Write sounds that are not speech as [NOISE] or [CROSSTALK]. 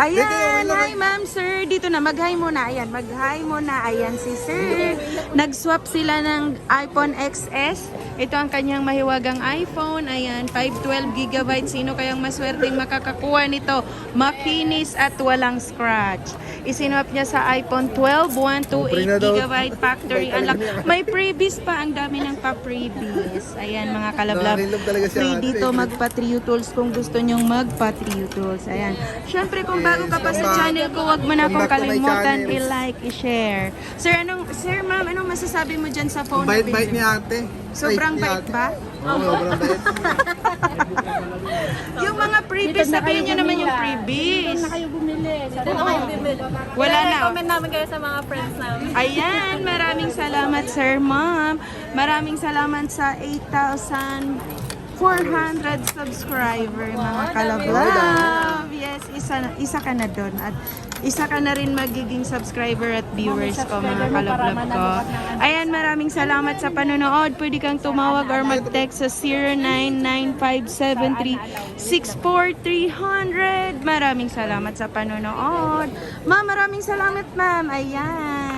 Ayan, hi ma'am, sir. Dito na, mag-hi muna. Ayan, mag-hi muna. Ayan si sir. Nag-swap sila ng iPhone XS. Ito ang kanyang mahiwagang iPhone. Ayan, 512 GB. Sino kayang maswerteng makakakuha nito? Makinis at walang scratch. Isinwap niya sa iPhone 12, 128 GB factory [LAUGHS] unlock. May freebies pa. Ang dami ng pa-freebies. Ayan, mga kalablab. Free dito magpa-trio tools kung gusto nyong magpa-trio tools. Ayan. Siyempre, kung bago ka pa sa channel ko, wag mo na akong Come back to my kalimutan channel. i-like, i-share. Sir, anong, sir, ma'am, anong masasabi mo dyan sa phone? na Bait-bait ni ate. Sobrang ni bait ate. ba? Oo, sobrang bait. [LAUGHS] Yung mga freebies, sabihin nyo naman yung freebies. kayo bumili. Sana na kayo bumili. Wala na. Comment namin kayo sa mga friends namin. Ayan, maraming salamat sir, ma'am. Maraming salamat sa 8,400 subscriber, mga kalablab. Yes, isa, isa ka na doon. At isa ka na rin magiging subscriber at viewers ko, mga kalablab ko. Ayan, maraming salamat sa panonood. Pwede kang tumawag or mag-text sa 099573-64300. Maraming salamat sa panonood. Ma'am, maraming salamat, ma'am. Ayan.